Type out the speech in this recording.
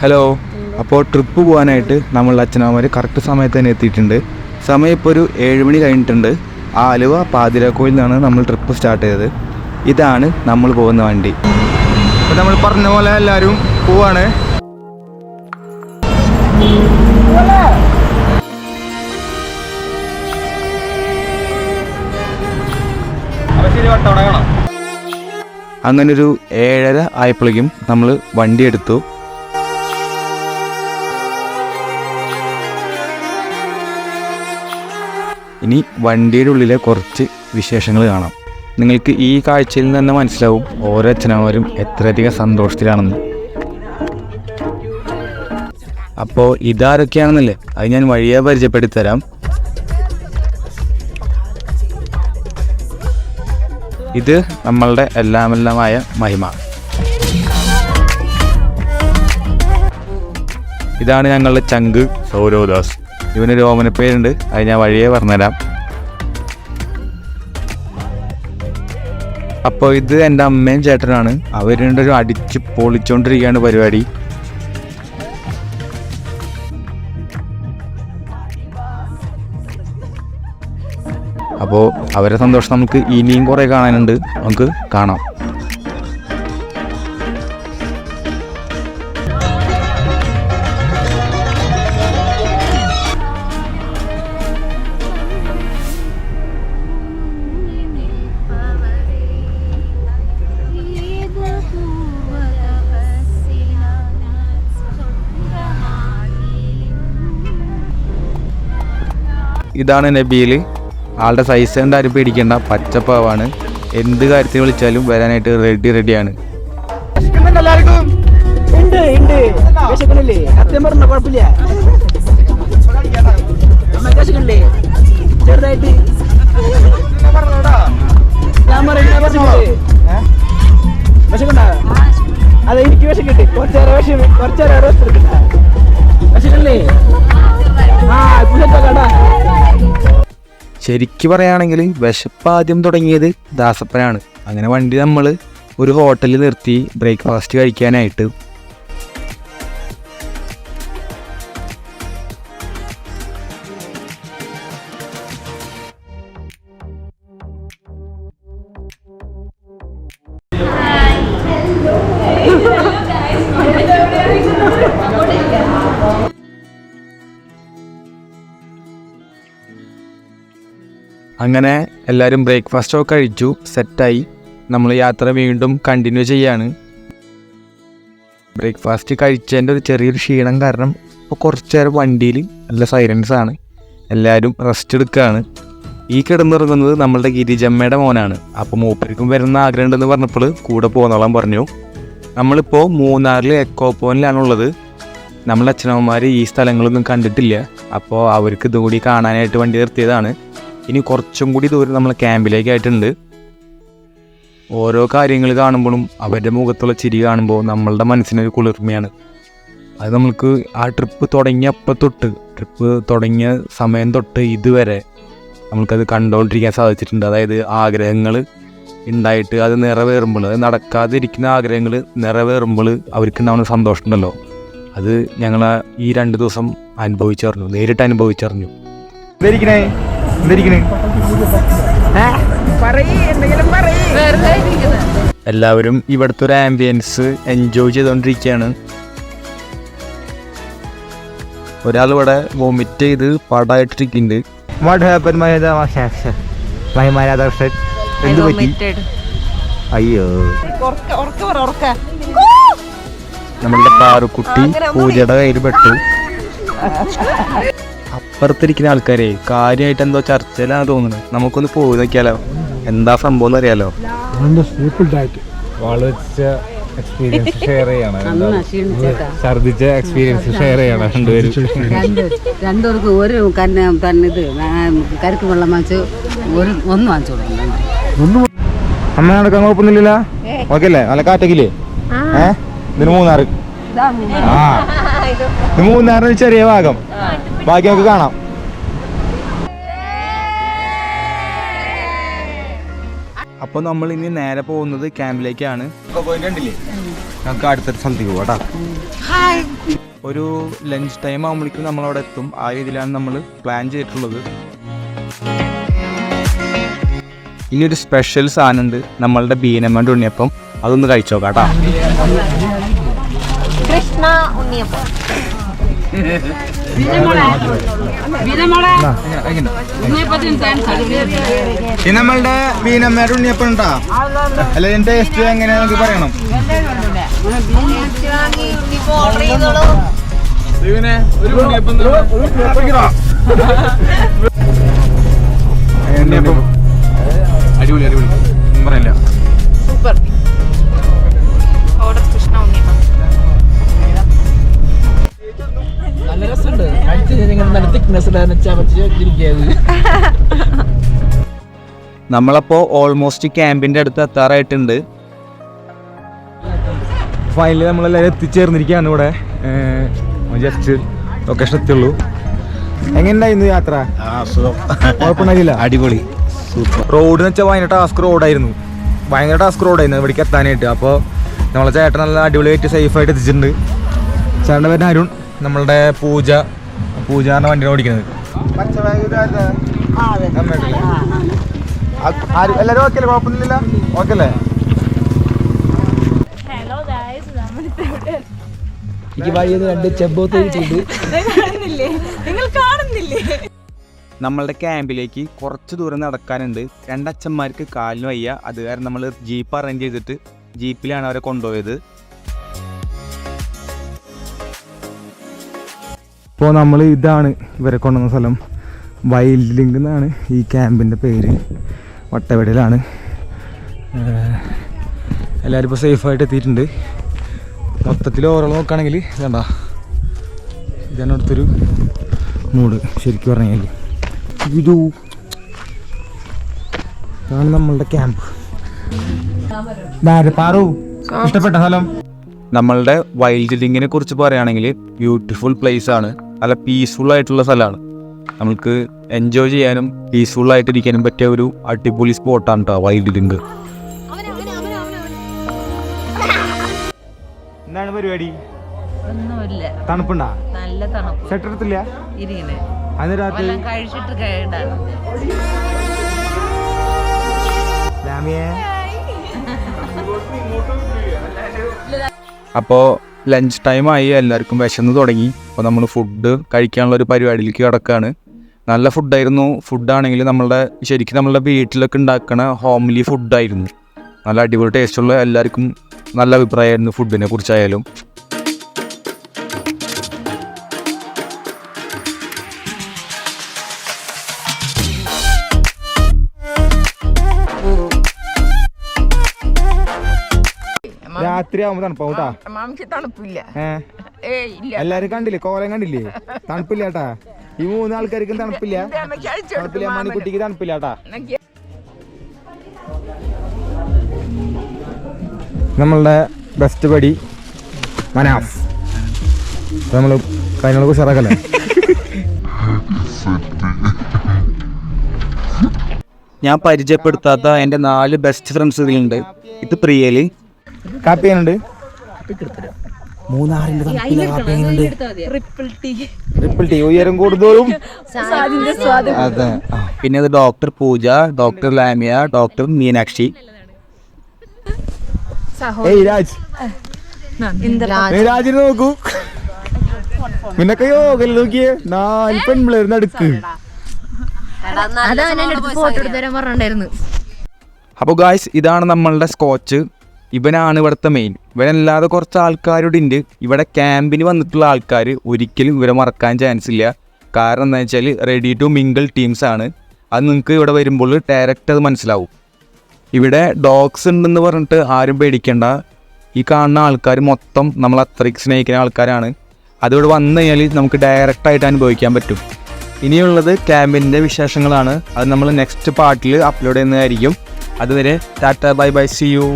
Hello. അപ്പോൾ trip പോകാനായിട്ട് നമ്മൾ അച്ഛനമ്മമാർ കറക്റ്റ് സമയത്ത് തന്നെ എത്തിയിട്ടുണ്ട്. സമയം ഇപ്പോൾ ഒരു ഏഴ് മണി കഴിഞ്ഞിട്ടുണ്ട്. ആ ആലുവ പാതിരാക്കോയിൽ നിന്നാണ് നമ്മൾ ട്രിപ്പ് സ്റ്റാർട്ട് ചെയ്തത്. ഇതാണ് നമ്മൾ പോകുന്ന വണ്ടി. അപ്പോൾ നമ്മൾ പറഞ്ഞ പോലെ എല്ലാവരും പോവാണ്. അങ്ങനൊരു ഏഴര ആയപ്പോഴേക്കും നമ്മൾ വണ്ടി എടുത്തു. ഇനി വണ്ടിയുടെ ഉള്ളിലെ കുറച്ച് വിശേഷങ്ങൾ കാണാം. നിങ്ങൾക്ക് ഈ കാഴ്ചയിൽ നിന്ന് തന്നെ മനസ്സിലാവും ഓരോ അച്ഛനമാരും എത്രയധികം സന്തോഷത്തിലാണെന്ന്. അപ്പോൾ ഇതാരൊക്കെയാണെന്നല്ലേ? അത് ഞാൻ വഴിയെ പരിചയപ്പെടുത്തി തരാം ഇത് നമ്മളുടെ എല്ലാമെല്ലാമായ മഹിമ. ഇതാണ് ഞങ്ങളുടെ ചങ്ക് സൗരവദാസ് ഇവനൊരു ഓമനപ്പേരുണ്ട് അത് ഞാൻ വഴിയേ പറഞ്ഞുതരാം. അപ്പോൾ ഇത് എന്റെ അമ്മയും ചേട്ടനാണ് അവർ രണ്ടൊരു അടിച്ച് പൊളിച്ചോണ്ടിരിക്കുകയാണ് പരിപാടി. അപ്പോൾ അവരെ സന്തോഷം നമുക്ക് ഇനിയും കുറേ കാണാനുണ്ട്. നമുക്ക് കാണാം. ഇതാണ് നബീൽ. ആളുടെ സൈസ് കണ്ട് ആരും പേടിക്കേണ്ട. പച്ചപ്പാവാണ്. എന്ത് കാര്യത്തിന് വിളിച്ചാലും വരാനായിട്ട് റെഡി റെഡിയാണ് അതെ എനിക്ക് വിഷം കിട്ടി കുറച്ചേരം വിഷം കുറച്ചേരം റോസ്റ്റ് എടുക്കണ്ട വിശക്കണില്ലേ ശരിക്ക് പറയുകയാണെങ്കിൽ വിശപ്പ് ആദ്യം തുടങ്ങിയത് ദാസപ്പനാണ്. അങ്ങനെ വണ്ടി നമ്മൾ ഒരു ഹോട്ടലിൽ നിർത്തി ബ്രേക്ക്ഫാസ്റ്റ് കഴിക്കാനായിട്ട് അങ്ങനെ എല്ലാവരും ബ്രേക്ക്ഫാസ്റ്റ് ഒക്കെ കഴിച്ചു സെറ്റായി. നമ്മൾ യാത്ര വീണ്ടും കണ്ടിന്യൂ ചെയ്യാണ്. ബ്രേക്ക്ഫാസ്റ്റ് കഴിച്ചതിന്റെ ഒരു ചെറിയൊരു ക്ഷീണം കാരണം ഇപ്പോൾ കുറച്ച് നേരം വണ്ടിയിൽ നല്ല സൈലൻസ് ആണ്. എല്ലാവരും റെസ്റ്റ് എടുക്കുകയാണ് ഈ കിടന്നിറങ്ങുന്നത് നമ്മളുടെ ഗിരിജമ്മയുടെ മോനാണ്. അപ്പോൾ മൂപ്പരിക്കും വരുന്ന ആഗ്രഹം ഉണ്ടെന്ന് പറഞ്ഞപ്പോൾ കൂടെ പോന്നോളാൻ പറഞ്ഞു. നമ്മളിപ്പോൾ മൂന്നാറിൽ എക്കോ പോയിന്റിലാണുള്ളത് നമ്മളെ അച്ഛനമ്മമാർ ഈ സ്ഥലങ്ങളൊന്നും കണ്ടിട്ടില്ല. അപ്പോൾ അവർക്ക് ഇതുകൂടി കാണാനായിട്ട് വണ്ടി നിർത്തിയതാണ്. ഇനി കുറച്ചും കൂടി ദൂരം നമ്മൾ ക്യാമ്പിലേക്കായിട്ടുണ്ട്. ഓരോ കാര്യങ്ങൾ കാണുമ്പോഴും അവരുടെ മുഖത്തുള്ള ചിരി കാണുമ്പോൾ നമ്മളുടെ മനസ്സിനൊരു കുളിർമയാണ്. അത് നമുക്ക് ആ ട്രിപ്പ് തുടങ്ങിയ അപ്പം തൊട്ട് ട്രിപ്പ് തുടങ്ങിയ സമയം തൊട്ട് ഇതുവരെ നമുക്കത് കണ്ടുകൊണ്ടിരിക്കാൻ സാധിച്ചിട്ടുണ്ട്. അതായത് ആഗ്രഹങ്ങൾ ഉണ്ടായിട്ട് അത് നിറവേറുമ്പോൾ അത് നടക്കാതിരിക്കുന്ന ആഗ്രഹങ്ങൾ നിറവേറുമ്പോൾ അവർക്കുണ്ടാവുന്ന സന്തോഷം സന്തോഷമുണ്ടല്ലോ അത് ഞങ്ങൾ ഈ രണ്ട് ദിവസം അനുഭവിച്ചറിഞ്ഞു നേരിട്ട് അനുഭവിച്ചറിഞ്ഞു. എന്തായിരിക്കണേ എല്ലാവരും ഇവിടുത്തെ ഒരു ആംബിയൻസ് എൻജോയ് ചെയ്തുകൊണ്ടിരിക്കുകയാണ് ഒരാൾ ഇവിടെ വോമിറ്റ് ചെയ്ത് പടായിട്ടിരിക്കുന്നുണ്ട് വാട്ട് ഹാപ്പൻ മൈ രാധാകൃഷ്ണൻ എന്ത് പറ്റി? അയ്യോ. നമ്മളുടെ പാറുക്കുട്ടി പൂജയുടെ കയ്യിൽ പെട്ടു അപ്പുറത്തിരിക്കുന്ന ആൾക്കാരെ കാര്യമായിട്ട് എന്തോ ചർച്ചയിലാണ് തോന്നുന്നത്. നമുക്കൊന്ന് പോയി നോക്കിയാലോ? എന്താ സംഭവം എന്ന് അറിയാലോ? വളച്ച എക്സ്പീരിയൻസ് ഷെയർ ചെയ്യണം. ഛർദിച്ച എക്സ്പീരിയൻസ് ഷെയർ ചെയ്യണം രണ്ടുപേരും. രണ്ട് രണ്ടുപേർക്ക് ഒരു കന്ന തന്നെ ഇത് കരുക്ക് വെള്ളം വാങ്ങിച്ചു ഒരു ഒന്ന് വാങ്ങിച്ചു കൊടുക്കണം. അമ്മ നടക്കാൻ കുഴപ്പമൊന്നുമില്ല ഓക്കെ അല്ലേ നല്ല കാറ്റക്കില്ലേ ഏഹ് ഇതിന് മൂന്നാറ്. ആ. ഇത് മൂന്നാറിന് ചെറിയ ഭാഗം. ബാക്കി നമുക്ക് കാണാം. അപ്പോൾ നമ്മൾ ഇനി നേരെ പോകുന്നത് ക്യാമ്പിലേക്കാണ്. കണ്ടില്ലേ നമുക്ക് അടുത്തൊരു സ്ഥലത്തേക്ക് പോകാം ഒരു ലഞ്ച് ടൈം ആകുമ്പോഴേക്കും നമ്മൾ അവിടെ എത്തും. ആ രീതിയിലാണ് നമ്മൾ പ്ലാൻ ചെയ്തിട്ടുള്ളത്. ഇനി ഒരു സ്പെഷ്യൽ സാധനമുണ്ട് നമ്മളുടെ ബീനമ്മന്റെ ഉണ്ണിയപ്പം. അതൊന്ന് കഴിച്ചോക്കാട്ടാ കേട്ടോ. കൃഷ്ണ ഉണ്ണിയപ്പം. ഇത്. നമ്മളുടെ ഉണ്ണിയപ്പം ഉണ്ടോ? അല്ല ഇതിന്റെ ടേസ്റ്റ് എങ്ങനെയാണെന്ന് പറയണം. ഓർഡർ ചെയ്തോളൂ ഉണ്ണിയപ്പം അടിപൊളി അടിപൊളി. പറയല്ല. സൂപ്പർ. നല്ല രസമുണ്ട്. കഴിച്ച് കഴിഞ്ഞാൽ നല്ല തിക്നെസ് ചമച്ചിരിക്കുന്നത് നമ്മളപ്പോൾ ഓൾമോസ്റ്റ് ക്യാമ്പിന്റെ അടുത്ത് എത്താറായിട്ടുണ്ട്. ഫൈനലി നമ്മളെല്ലാവരും എത്തിച്ചേർന്നിരിക്കുകയാണ് ഇവിടെ. ജസ്റ്റ് ലൊക്കേഷൻ എത്തിയുള്ളൂ. എങ്ങനെയുണ്ടായിരുന്നു യാത്ര? കുഴപ്പമുണ്ടായില്ല അടിപൊളി. സൂപ്പർ. റോഡ് എന്ന് വെച്ചാൽ ഭയങ്കര ടാസ്ക് റോഡായിരുന്നു ഭയങ്കര ടാസ്ക് റോഡായിരുന്നു ഇവിടേക്ക് എത്താനായിട്ട്. അപ്പോൾ നമ്മളെ ചേട്ടൻ നല്ല അടിപൊളിയായിട്ട് സേഫായിട്ട് എത്തിച്ചിട്ടുണ്ട്. ചേട്ടന്റെ പേര് അരുൺ. നമ്മളുടെ പൂജ പൂജ എന്ന വണ്ടിയാണ് ഓടിക്കുന്നത്. എല്ലാരും ഓക്കെ അല്ലേ? കുഴപ്പമൊന്നുമില്ല? ഓക്കെ അല്ലേ? ഹലോ ഗായ്സ് എനിക്ക് വഴിയിൽ രണ്ട് ചെമ്പോത്ത് നിങ്ങൾ കാണുന്നില്ലേ? നമ്മളുടെ ക്യാമ്പിലേക്ക് കുറച്ച് ദൂരം നടക്കാനുണ്ട്. രണ്ടച്ഛന്മാർക്ക് കാലിന് വയ്യ. അത് കാരണം നമ്മൾ ജീപ്പ് അറേഞ്ച് ചെയ്തിട്ട് ജീപ്പിലാണ് അവരെ കൊണ്ടുപോയത്. ഇപ്പോൾ നമ്മൾ ഇതാണ് ഇവരെ കൊണ്ടുവന്ന സ്ഥലം. വൈൽഡ് ലിങ്ക് എന്നാണ് ഈ ക്യാമ്പിന്റെ പേര്. വട്ടവടയിലാണ് എല്ലാവരും ഇപ്പോൾ സേഫായിട്ട് എത്തിയിട്ടുണ്ട്. മൊത്തത്തിൽ ഓരോ നോക്കുകയാണെങ്കിൽ വേണ്ട ഇതാണ് അടുത്തൊരു മൂഡ് ശരിക്കും പറഞ്ഞാൽ ഇത്. ഇതാണ് നമ്മളുടെ ക്യാമ്പ്. പാറു ഇഷ്ടപ്പെട്ട സ്ഥലം? നമ്മളുടെ വൈൽഡ് ലിങ്കിനെ കുറിച്ച് പറയുകയാണെങ്കിൽ ബ്യൂട്ടിഫുൾ പ്ലേസ് ആണ്. നല്ല പീസ്ഫുൾ ആയിട്ടുള്ള സ്ഥലമാണ്. നമുക്ക് എൻജോയ് ചെയ്യാനും പീസ്ഫുൾ ആയിട്ടിരിക്കാനും പറ്റിയ ഒരു അടിപൊളി സ്പോട്ടാണ് കേട്ടോ വൈൽഡ് ലിങ്ക് എന്താണ് പരിപാടി? ഒന്നുമില്ല. തണുപ്പുണ്ടാ? നല്ല തണുപ്പ്. ഇരിക്കണേ. അന്ന് രാത്രി കഴിച്ചിട്ട് കേടാണ്. അപ്പോൾ ലഞ്ച് ടൈമായി എല്ലാവർക്കും വിശന്ന് തുടങ്ങി. അപ്പോൾ നമ്മൾ ഫുഡ് കഴിക്കാനുള്ള ഒരു പരിപാടിയിലേക്ക് കിടക്കുകയാണ് നല്ല ഫുഡായിരുന്നു ഫുഡാണെങ്കിൽ നമ്മളുടെ ശരിക്കും നമ്മളുടെ വീട്ടിലൊക്കെ ഉണ്ടാക്കണ ഹോംലി ഫുഡായിരുന്നു നല്ല അടിപൊളി ടേസ്റ്റുള്ള എല്ലാവർക്കും നല്ല അഭിപ്രായമായിരുന്നു ഫുഡിനെ കുറിച്ചായാലും. രാത്രി ആവുമ്പോ തണുപ്പാവും കേട്ടാ. മാമിക്ക് തണുപ്പില്ല. ഏഹ് ഏയ് ഇല്ല. എല്ലാരും കണ്ടില്ലേ? കോലം കണ്ടില്ലേ? തണുപ്പില്ല കേട്ടാ. ഈ മൂന്ന് ആൾക്കാർക്കും തണുപ്പില്ല. തണുപ്പില്ല മണിക്കുട്ടിക്ക് തണുപ്പില്ല കേട്ടാ. നമ്മളുടെ ബെസ്റ്റ് പടി മനാഫ്. നമ്മൾ കാര്യങ്ങളൊക്കെ ഉഷാറാക്കല്ലേ? ഞാൻ പരിചയപ്പെടുത്താത്ത എന്റെ നാല് ബെസ്റ്റ് ഫ്രണ്ട്സ് ഇതിലുണ്ട്. ഇത് പ്രിയൽ കാപ്പി ഉണ്ട് മൂന്നാറിന്റെ കാപ്പി ട്രിപ്പിൾ ടീ ഉയരം കൂടുതലും? അതെ പിന്നെ doctor Pooja doctor Lamia doctor Meenakshi. ഏയ് രാജ്. രാജിനെ നോക്കൂ. നിനക്ക് യോഗ നോക്കിയേ? നാല് പെൺപിള്ളേർ നടുക്ക്. ഫോട്ടോ എടുത്തു തരാൻ പറഞ്ഞിട്ടുണ്ടായിരുന്നു. അപ്പോൾ ഗായ്സ് ഇതാണ് നമ്മളുടെ സ്കോച്ച് ഇവനാണ് ഇവിടുത്തെ മെയിൻ ഇവനല്ലാതെ കുറച്ച് ആൾക്കാരോട് ഉണ്ട് ഇവിടെ ക്യാമ്പിന് വന്നിട്ടുള്ള ആൾക്കാർ ഒരിക്കലും ഇവരെ മറക്കാൻ ചാൻസ് ഇല്ല. കാരണം എന്താ വെച്ചാൽ റെഡി ടു മിങ്കിൾ ടീംസ് ആണ്. അത് നിങ്ങൾക്ക് ഇവിടെ വരുമ്പോൾ ഡയറക്റ്റ് അത് മനസ്സിലാവും. ഇവിടെ ഡോഗ്സ് ഉണ്ടെന്ന് പറഞ്ഞിട്ട് ആരും പേടിക്കേണ്ട. ഈ കാണുന്ന ആൾക്കാർ മൊത്തം നമ്മൾ അത്രയ്ക്ക് സ്നേഹിക്കുന്ന ആൾക്കാരാണ്. അതിവിടെ വന്നു കഴിഞ്ഞാൽ നമുക്ക് ഡയറക്റ്റായിട്ട് അനുഭവിക്കാൻ പറ്റും. ഇനിയുള്ളത് ക്യാമ്പിന്റെ വിശേഷങ്ങളാണ്. അത് നമ്മൾ നെക്സ്റ്റ് പാർട്ടിൽ അപ്ലോഡ് ചെയ്യുന്നതായിരിക്കും. അതുവരെ tata bye bye see you